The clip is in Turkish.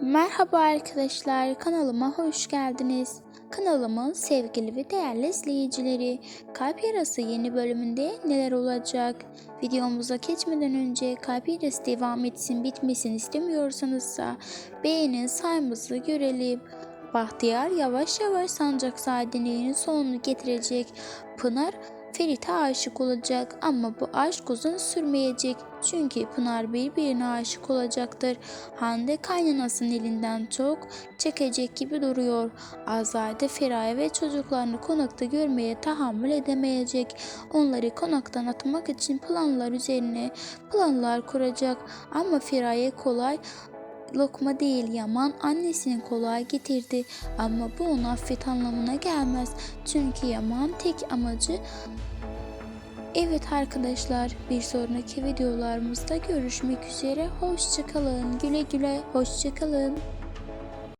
Merhaba arkadaşlar, kanalıma hoş geldiniz. Kanalımın sevgili ve değerli izleyicileri, Kalp Yarası yeni bölümünde neler olacak? Videomuza geçmeden önce Kalp Yarası devam etsin, bitmesin istemiyorsanız da beğenin sayımızı görelim. Bahtiyar yavaş yavaş sancak saadenin sonunu getirecek. Pınar Ferit'e aşık olacak ama bu aşk uzun sürmeyecek. Çünkü Pınar birbirine aşık olacaktır. Hande kaynanasının elinden çok çekecek gibi duruyor. Azade Feraye ve çocuklarını konakta görmeye tahammül edemeyecek. Onları konaktan atmak için planlar üzerine planlar kuracak. Ama Feraye kolay lokma değil Yaman annesinin kolay getirdi ama bu onu affet anlamına gelmez. Çünkü Yaman tek amacı Evet arkadaşlar bir sonraki videolarımızda görüşmek üzere. Hoşçakalın güle güle hoşçakalın.